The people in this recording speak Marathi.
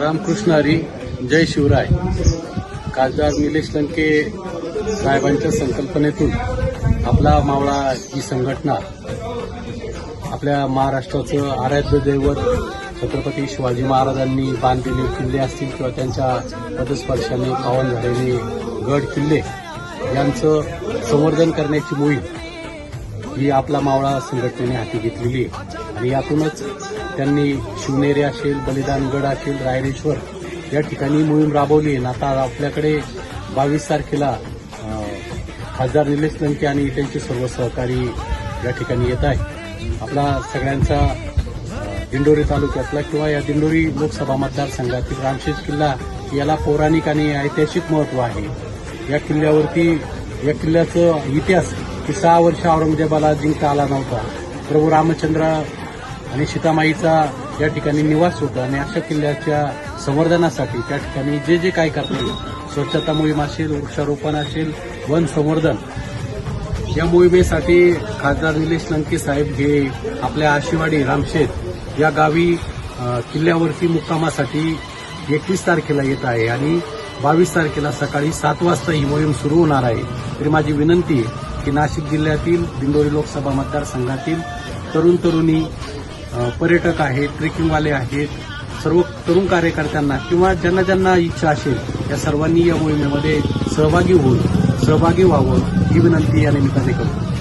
रामकृष्ण हरी जय शिवराय. खासदार निलेश लंके साहेबांच्या संकल्पनेतून आपला मावळा ही संघटना आपल्या महाराष्ट्राचं आराध्य दैवत छत्रपती शिवाजी महाराजांनी बांधलेले किल्ले असतील किंवा त्यांच्या पदस्पर्शाने पावन झालेले गड किल्ले यांचं संवर्धन करण्याची मोहीम ही आपला मावळा संघटनेने हाती घेतलेली आहे. आणि यातूनच त्यांनी शिवनेरी असेल बलिदानगड असेल रायरेश्वर या ठिकाणी मोहीम राबवली आहे. आणि आता आपल्याकडे बावीस तारखेला खासदार निलेश लंके आणि त्यांचे सर्व सहकारी या ठिकाणी येत आहे आपला सगळ्यांचा दिंडोरी तालुक्यातला किंवा या दिंडोरी लोकसभा मतदारसंघातील रामशेष किल्ला याला पौराणिक आणि ऐतिहासिक महत्त्व आहे. या किल्ल्यावरती या किल्ल्याचं इतिहास की सहा वर्ष औरंगजेबाला जिंकता आला नव्हता. प्रभू रामचंद्र आणि सीतामाईचा या ठिकाणी निवास होता आणि अशा किल्ल्याच्या संवर्धनासाठी त्या ठिकाणी जे जे काय करता येईल स्वच्छता मोहीम असेल वृक्षारोपण असेल वन संवर्धन या मोहिमेसाठी खासदार निलेश लंके साहेब हे आपल्या आशिवाडी रामशेत या गावी किल्ल्यावरती मुक्कामासाठी एकवीस तारखेला येत आहे आणि बावीस तारखेला सकाळी सात वाजता ही मोहीम सुरू होणार आहे. तरी माझी विनंती आहे की नाशिक जिल्ह्यातील दिंडोरी लोकसभा मतदारसंघातील तरुण तरुणी पर्यटक आहेत ट्रेकिंगवाले आहेत सर्व तरुण कार्यकर्त्यांना किंवा ज्यांना ज्यांना इच्छा असेल या सर्वांनी या मोहिमेमध्ये सहभागी होऊन सहभागी व्हावं ही विनंती या निमित्ताने करतो.